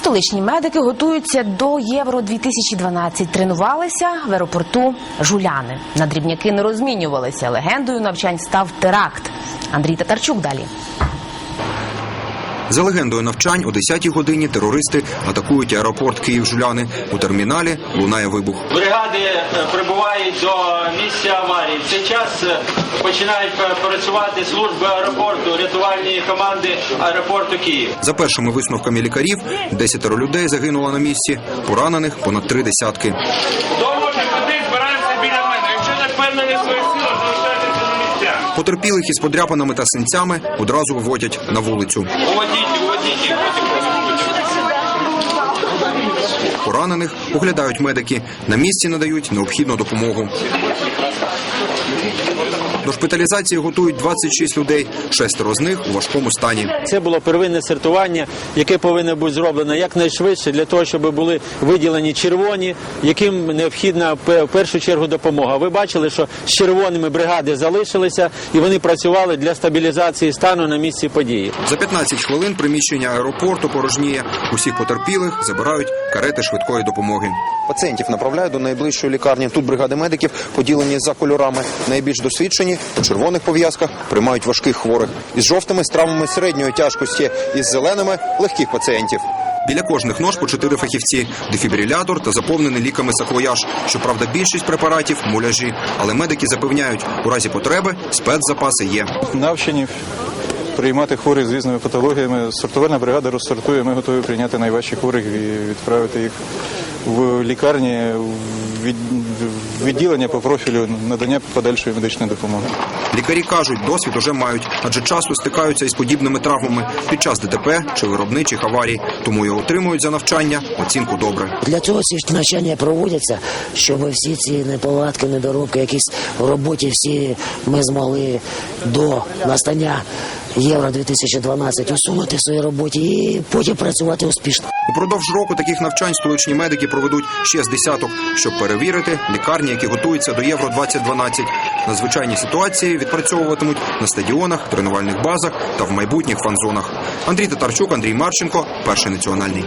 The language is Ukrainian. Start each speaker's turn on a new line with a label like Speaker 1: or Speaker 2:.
Speaker 1: Столичні медики готуються до Євро 2012 Тренувалися в аеропорту Жуляни. На дрібняки не розмінювалися. Легендою навчань став теракт. Андрій Татарчук далі.
Speaker 2: За легендою навчань, о 10-й годині терористи атакують аеропорт Київ-Жуляни. У терміналі лунає вибух.
Speaker 3: Бригади е, прибувають до місця аварії. В цей час е, починають працювати служби аеропорту, рятувальні команди аеропорту Київ.
Speaker 2: За першими висновками лікарів, десятеро людей загинуло на місці, поранених понад три десятки.
Speaker 4: Хто може ходи, збираємося біля мене. Якщо не впевнені в своїх силах, місцях.
Speaker 2: Потерпілих із подряпаними та синцями одразу виводять на вулицю. Поранених оглядають медики. На місці надають необхідну допомогу. До шпиталізації готують 26 людей. Шестеро з них у важкому стані.
Speaker 5: Це було первинне сортування, яке повинно бути зроблено якнайшвидше для того, щоб були виділені червоні, яким необхідна в першу чергу допомога. Ви бачили, що з червоними бригади залишилися і вони працювали для стабілізації стану на місці події.
Speaker 2: За 15 хвилин приміщення аеропорту порожніє. Усіх потерпілих забирають карети швидкої допомоги. Пацієнтів направляють до найближчої лікарні. Тут бригади медиків поділені за кольорами. Найбільш досвідчені у червоних пов'язках приймають важких хворих із жовтими з травмами середньої тяжкості, із зеленими легких пацієнтів. Біля кожних нож по чотири фахівці, дефібрилятор та заповнений ліками саквояж. Щоправда, більшість препаратів муляжі, але медики запевняють, у разі потреби спецзапаси є.
Speaker 6: навчені приймати хворих з різними патологіями. Сортувальна бригада розсортує. Ми готові прийняти найважчих хворих і відправити їх в лікарні, в відділення по профілю надання подальшої медичної допомоги.
Speaker 2: Лікарі кажуть, досвід уже мають, адже часто стикаються із подібними травмами під час ДТП чи виробничих аварій, тому і отримують за навчання оцінку добре.
Speaker 7: Для цього ці ж навчання проводяться, щоб всі ці неполадки, недоробки, якісь в роботі всі ми змогли до настання Євро 2012 усунути в своїй роботі і потім працювати успішно.
Speaker 2: Упродовж року таких навчань столичні медики проведуть ще з десяток, щоб перевірити лікарні, які готуються до Євро 2012 Надзвичайні ситуації відпрацьовуватимуть на стадіонах, тренувальних базах та в майбутніх фан-зонах. Андрій Татарчук, Андрій Марченко, перший національний.